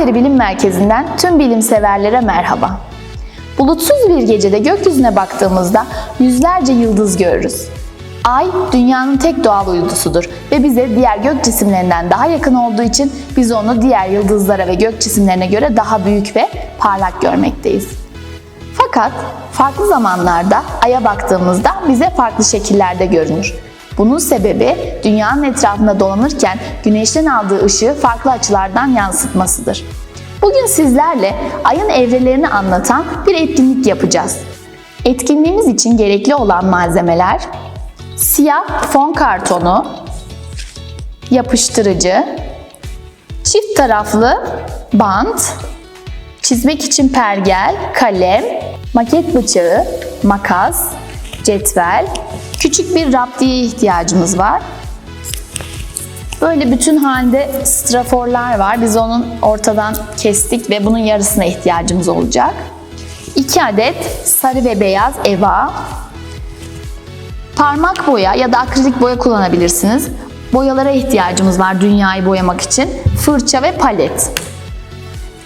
Kayseri Bilim Merkezi'nden tüm bilimseverlere merhaba. Bulutsuz bir gecede gökyüzüne baktığımızda yüzlerce yıldız görürüz. Ay, dünyanın tek doğal uydusudur ve bize diğer gök cisimlerinden daha yakın olduğu için biz onu diğer yıldızlara ve gök cisimlerine göre daha büyük ve parlak görmekteyiz. Fakat farklı zamanlarda Ay'a baktığımızda bize farklı şekillerde görünür. Bunun sebebi dünyanın etrafında dolanırken güneşten aldığı ışığı farklı açılardan yansıtmasıdır. Bugün sizlerle Ay'ın evrelerini anlatan bir etkinlik yapacağız. Etkinliğimiz için gerekli olan malzemeler siyah fon kartonu, yapıştırıcı, çift taraflı bant, çizmek için pergel, kalem, maket bıçağı, makas, cetvel, küçük bir raptiye ihtiyacımız var. Böyle bütün halde straforlar var. Biz onun ortadan kestik ve bunun yarısına ihtiyacımız olacak. 2 adet sarı ve beyaz eva, parmak boya ya da akrilik boya kullanabilirsiniz. Boyalara ihtiyacımız var dünyayı boyamak için. Fırça ve palet.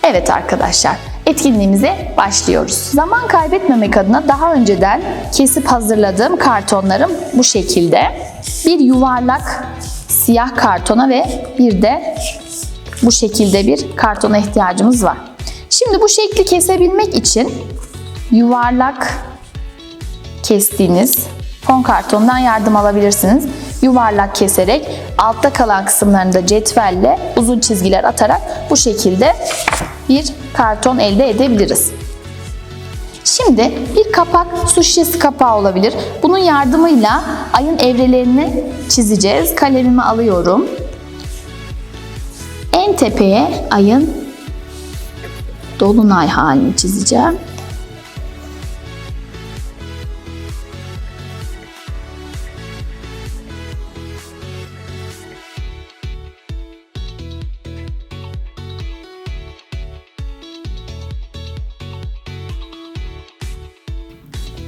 Evet arkadaşlar, etkinliğimize başlıyoruz. Zaman kaybetmemek adına daha önceden kesip hazırladığım kartonlarım bu şekilde. Bir yuvarlak siyah kartona ve bir de bu şekilde bir kartona ihtiyacımız var. Şimdi bu şekli kesebilmek için yuvarlak kestiğiniz fon kartonundan yardım alabilirsiniz. Yuvarlak keserek altta kalan kısımlarını da cetvelle uzun çizgiler atarak bu şekilde bir karton elde edebiliriz. Şimdi bir kapak su şişesi kapağı olabilir. Bunun yardımıyla ayın evrelerini çizeceğiz. Kalemimi alıyorum. En tepeye ayın dolunay halini çizeceğim.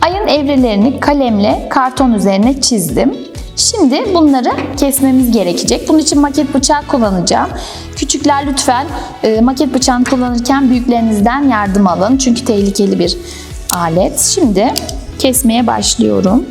Ayın evrelerini kalemle karton üzerine çizdim. Şimdi bunları kesmemiz gerekecek. Bunun için maket bıçağı kullanacağım. Küçükler lütfen e, maket bıçağını kullanırken büyüklerinizden yardım alın. Çünkü tehlikeli bir alet. Şimdi kesmeye başlıyorum.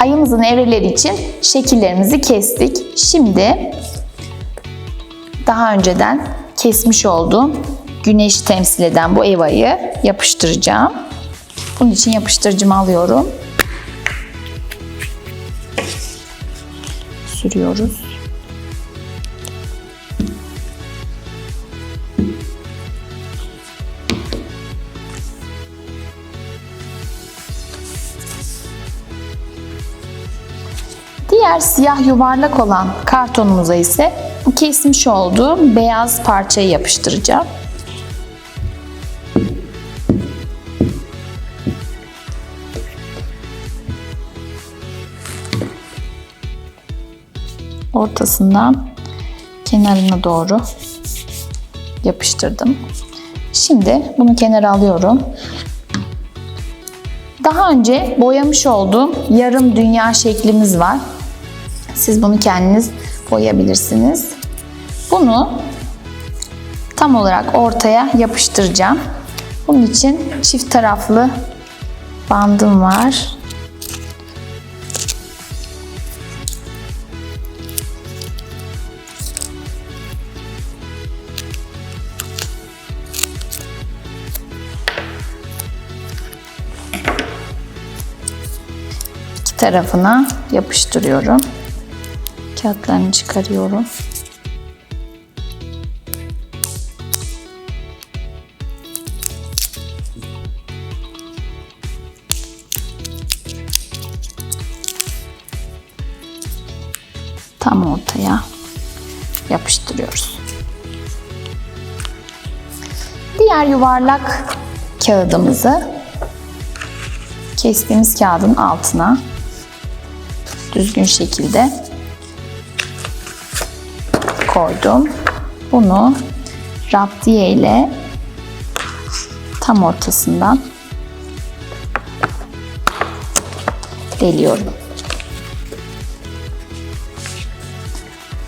Ayımızın evreleri için şekillerimizi kestik. Şimdi daha önceden kesmiş olduğum güneşi temsil eden bu evayı yapıştıracağım. Bunun için yapıştırıcımı alıyorum. Sürüyoruz. Diğer siyah yuvarlak olan kartonumuza ise bu kesmiş olduğum beyaz parçayı yapıştıracağım. Ortasından kenarına doğru yapıştırdım. Şimdi bunu kenara alıyorum. Daha önce boyamış olduğum yarım dünya şeklimiz var. Siz bunu kendiniz boyayabilirsiniz. Bunu tam olarak ortaya yapıştıracağım. Bunun için çift taraflı bandım var. Tarafına yapıştırıyorum. Kağıtlarını çıkarıyorum. Tam ortaya yapıştırıyoruz. Diğer yuvarlak kağıdımızı kestiğimiz kağıdın altına düzgün şekilde koydum. Bunu raptiye ile tam ortasından deliyorum.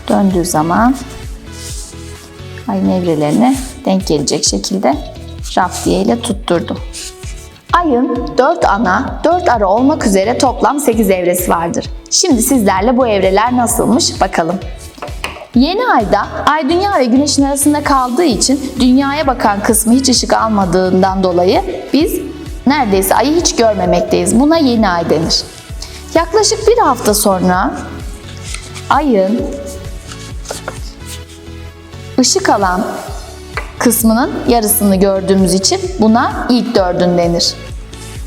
Döndüğü zaman ayın evrelerine denk gelecek şekilde raptiye ile tutturdum. Ayın 4 ana, 4 ara olmak üzere toplam 8 evresi vardır. Şimdi sizlerle bu evreler nasılmış bakalım. Yeni ayda ay dünya ve güneşin arasında kaldığı için dünyaya bakan kısmı hiç ışık almadığından dolayı biz neredeyse ayı hiç görmemekteyiz. Buna yeni ay denir. Yaklaşık bir hafta sonra ayın ışık alan kısmının yarısını gördüğümüz için buna ilk dördün denir.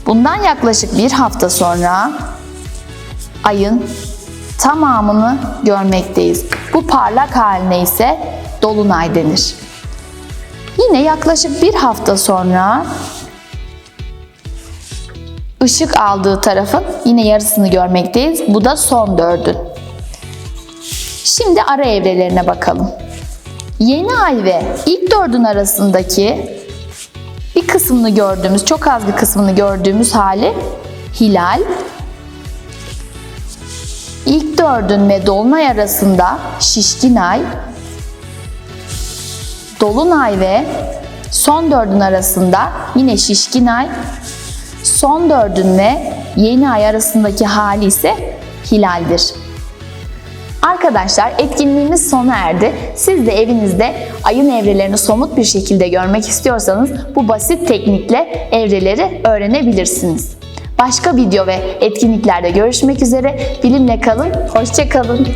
Bundan yaklaşık bir hafta sonra ayın tamamını görmekteyiz. Bu parlak haline ise dolunay denir. Yine yaklaşık bir hafta sonra ışık aldığı tarafın yine yarısını görmekteyiz. Bu da son dördün. Şimdi ara evrelerine bakalım. Yeni ay ve ilk dördün arasındaki bir kısmını gördüğümüz, çok az bir kısmını gördüğümüz hali hilal. İlk dördün ve dolunay arasında şişkin ay. Dolunay ve son dördün arasında yine şişkin ay. Son dördün ve yeni ay arasındaki hali ise hilaldir. Arkadaşlar etkinliğimiz sona erdi. Siz de evinizde ayın evrelerini somut bir şekilde görmek istiyorsanız bu basit teknikle evreleri öğrenebilirsiniz. Başka video ve etkinliklerde görüşmek üzere. Bilimle kalın, hoşça kalın.